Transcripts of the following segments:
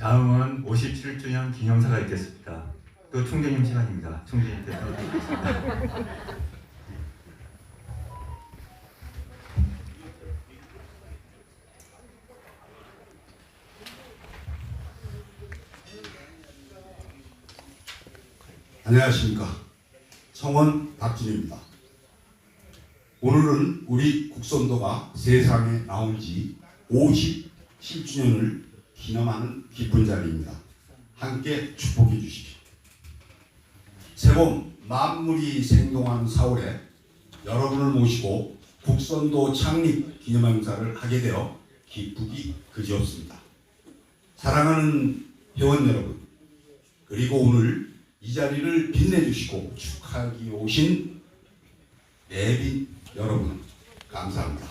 다음은 57주년 기념사가 있겠습니다. 또 총재님 시간입니다. 총재님께서 안녕하십니까. 성원 박진입니다. 오늘은 우리 국선도가 세상에 나온 지 57주년을 기념하는 기쁜 자리입니다. 함께 축복해 주십시오. 새봄 만물이 생동한 4월에 여러분을 모시고 국선도 창립 기념행사를 하게 되어 기쁘기 그지없습니다. 사랑하는 회원 여러분, 그리고 오늘 이 자리를 빛내주시고 축하하기 오신 내빈 여러분 감사합니다.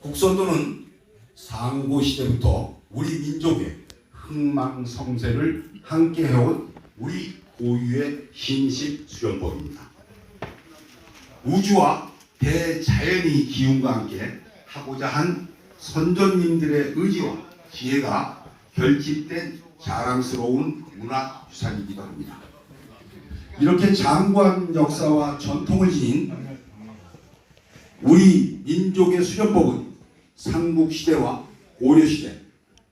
국선도는 상고 시대부터 우리 민족의 흥망성쇠를 함께 해온 우리 고유의 신식 수련법입니다. 우주와 대자연이 기운과 함께 하고자 한 선조님들의 의지와 지혜가 결집된 자랑스러운 문화유산이기도 합니다. 이렇게 장구한 역사와 전통을 지닌 우리 민족의 수련법은 삼국시대와 고려시대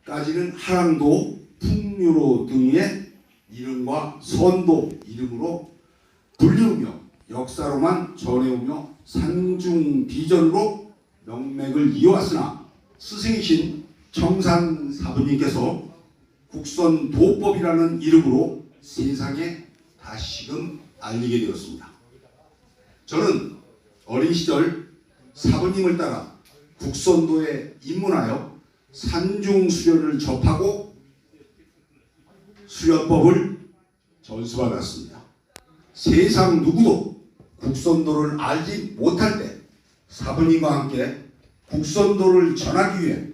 까지는 하랑도, 풍류로 등의 이름과 선도 이름으로 불리우며 역사로만 전해오며 상중비전으로 명맥을 이어왔으나 스승이신 청산 사부님께서 국선도법이라는 이름으로 세상에 다시금 알리게 되었습니다. 저는 어린 시절 사부님을 따라 국선도에 입문하여 산중 수련을 접하고 수련법을 전수받았습니다. 세상 누구도 국선도를 알지 못할 때 사부님과 함께 국선도를 전하기 위해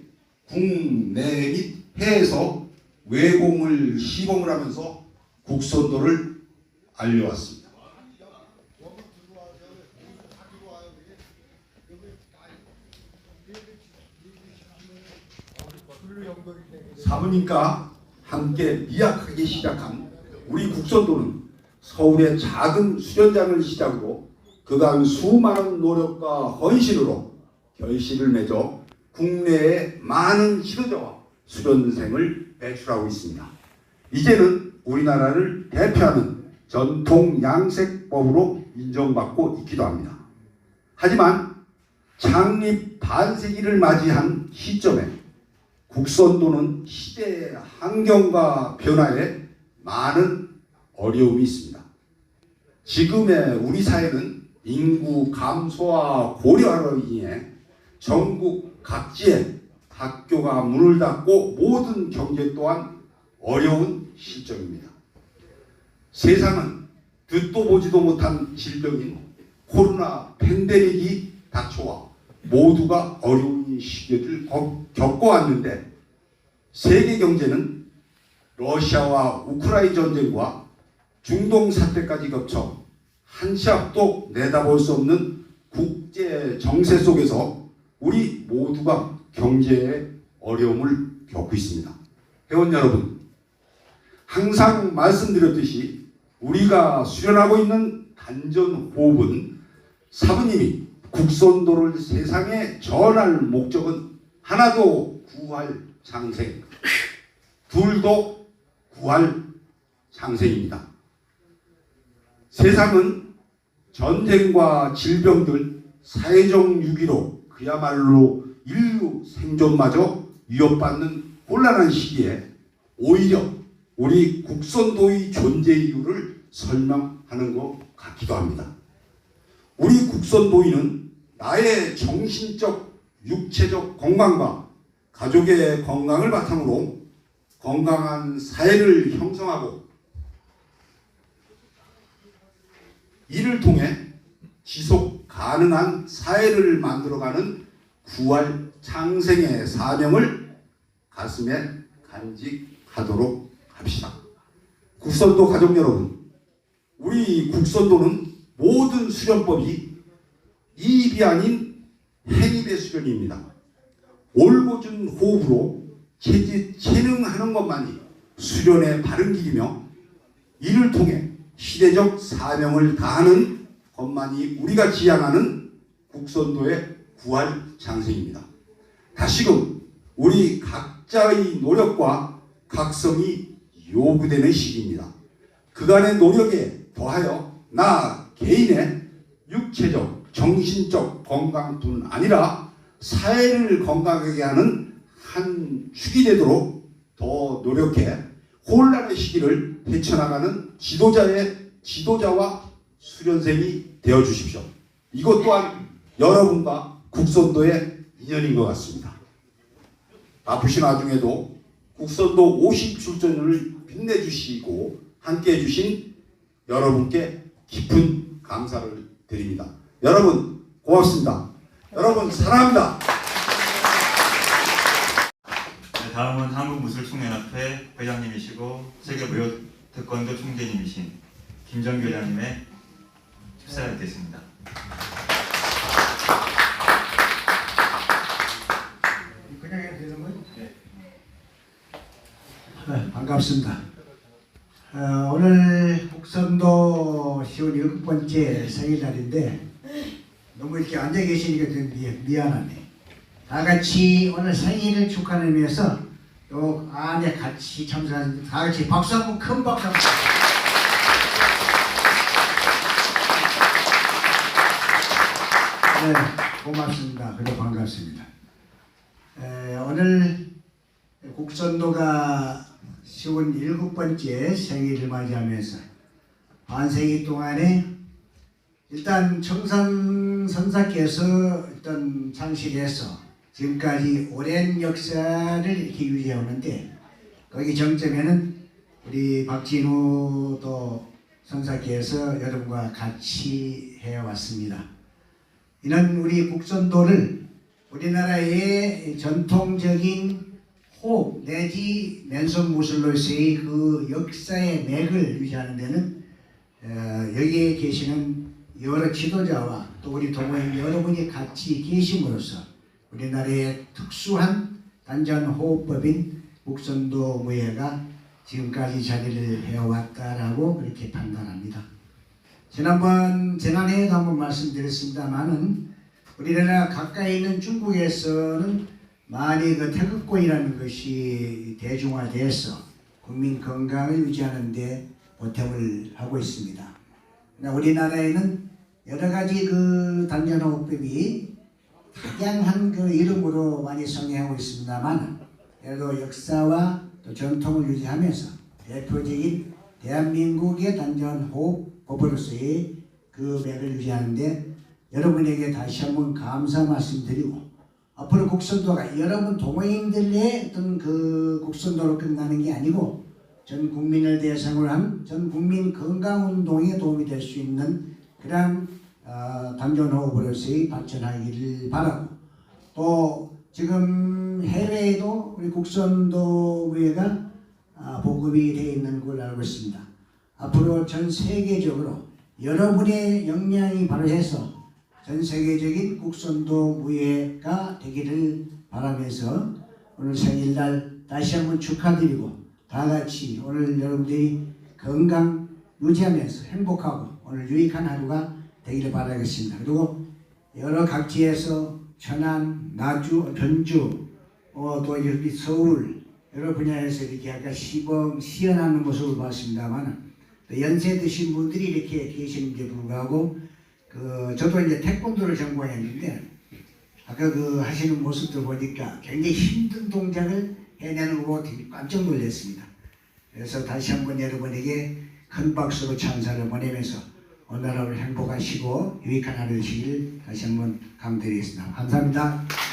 국내 및 해에서 외공을 시범을 하면서 국선도를 알려왔습니다. 사부님과 함께 미약하게 시작한 우리 국선도는 서울의 작은 수련장을 시작으로 그간 수많은 노력과 헌신으로 결실을 맺어 국내에 많은 지도자와 수련생을 배출하고 있습니다. 이제는 우리나라를 대표하는 전통 양색법으로 인정받고 있기도 합니다. 하지만 창립 반세기를 맞이한 시점에 국선도는 시대의 환경과 변화에 많은 어려움이 있습니다. 지금의 우리 사회는 인구 감소와 고령화로 인해 전국 각지에 학교가 문을 닫고 모든 경제 또한 어려운 시점입니다. 세상은 듣도 보지도 못한 질병인 코로나 팬데믹이 닥쳐와 모두가 어려운 시기를 겪- 겪어왔는데 세계 경제는 러시아와 우크라이나 전쟁과 중동 사태까지 겹쳐 한치 앞도 내다볼 수 없는 국제 정세 속에서 우리 모두가 경제의 어려움을 겪고 있습니다. 회원 여러분, 항상 말씀드렸듯이 우리가 수련하고 있는 단전 호흡은 사부님이 국선도를 세상에 전할 목적은 하나도 구할 장생, 둘도 구할 장생입니다. 세상은 전쟁과 질병들, 사회적 위기로 그야말로 인류 생존마저 위협받는 곤란한 시기에 오히려 우리 국선도의 존재 이유를 설명하는 것 같기도 합니다. 우리 국선도인은 나의 정신적, 육체적 건강과 가족의 건강을 바탕으로 건강한 사회를 형성하고 이를 통해 지속 가능한 사회를 만들어가는 구할 창생의 사명을 가슴에 간직하도록 합시다. 국선도 가족 여러분, 우리 국선도는 모든 수련법이 이 입이 아닌 행입의 수련입니다. 올곧은 호흡으로 체지, 체능하는 것만이 수련의 바른 길이며 이를 통해 시대적 사명을 다하는 것만이 우리가 지향하는 국선도의 구할 장생입니다. 다시금 우리 각자의 노력과 각성이 요구되는 시기입니다. 그간의 노력에 더하여 나 개인의 육체적, 정신적 건강뿐 아니라 사회를 건강하게 하는 한 축이 되도록 더 노력해 혼란의 시기를 헤쳐나가는 지도자의 지도자와 수련생이 되어 주십시오. 이것 또한 여러분과 국선도의 인연인 것 같습니다. 바쁘신 와중에도 국선도 50 출전을 빛내주시고 함께 해 주신 여러분께 깊은 감사를 드립니다. 여러분 고맙습니다. 여러분 사랑합니다. 네, 다음은 한국무술총연합회 회장님이시고 세계무역 태권도 총재님이신 김정규 회장님의. 그냥 해도 되는 거예요? 네, 반갑습니다. 어, 오늘 북선도 시원 일곱 번째 생일날인데 너무 이렇게 앉아 계시니까 좀 미, 미안하네. 다 같이 오늘 생일을 축하하는 의미에서 요 안에 같이 참석한 다 같이 박수 한번 큰 박수 한번. 네, 고맙습니다. 그리고 반갑습니다. 에, 오늘 국선도가 57번째 생일을 맞이하면서 반생일 동안에 일단 청산 선사께서 일단 창실해서 지금까지 오랜 역사를 이렇게 유지해오는데 거기 정점에는 우리 박진우 또 선사께서 여러분과 같이 해왔습니다. 이는 우리 국선도를 우리나라의 전통적인 호흡 내지 맨손 무술로서의 그 역사의 맥을 유지하는 데는 어, 여기에 계시는 여러 지도자와 또 우리 동호인 여러분이 같이 계심으로써 우리나라의 특수한 단전 호흡법인 국선도 무예가 지금까지 자리를 해왔다라고 그렇게 판단합니다. 지난번 지난해에도 한번 말씀드렸습니다만은 우리나라 가까이 있는 중국에서는 많이 그 태극권이라는 것이 대중화돼서 국민 건강을 유지하는데 보탬을 하고 있습니다. 그러나 우리나라에는 여러 가지 그 단전호흡법이 다양한 그 이름으로 많이 성행하고 있습니다만 그래도 역사와 또 전통을 유지하면서 대표적인 대한민국의 단전호흡법으로서의 그 맥을 유지하는데 여러분에게 다시 한번 감사 말씀드리고 앞으로 국선도가 여러분 동호인들의 어떤 그 국선도로 끝나는 게 아니고 전 국민을 대상으로 한 전 국민 건강 운동에 도움이 될 수 있는 그러한 어, 단전호흡으로서의 발전하기를 바라고 또 지금 해외에도 우리 국선도회가 아, 보급이 되어 있는 걸 알고 있습니다. 앞으로 전 세계적으로 여러분의 역량이 발휘해서 전 세계적인 국선도 무예가 되기를 바라면서 오늘 생일날 다시 한번 축하드리고 다 같이 오늘 여러분들이 건강 유지하면서 행복하고 오늘 유익한 하루가 되기를 바라겠습니다. 그리고 여러 각지에서 천안, 나주, 전주, 어, 또 여기 서울 여러 분야에서 이렇게 약간 시범 시연하는 모습을 봤습니다만 또 연세 드신 분들이 이렇게 계시는데 불구하고 그 저도 이제 태권도를 전공했는데 아까 그 하시는 모습들 보니까 굉장히 힘든 동작을 해내는 거 되게 깜짝 놀랐습니다. 그래서 다시 한번 여러분에게 큰 박수로 찬사를 보내면서 오늘 하루 행복하시고 유익한 하루 되시길 다시 한번 감드리겠습니다. 감사합니다.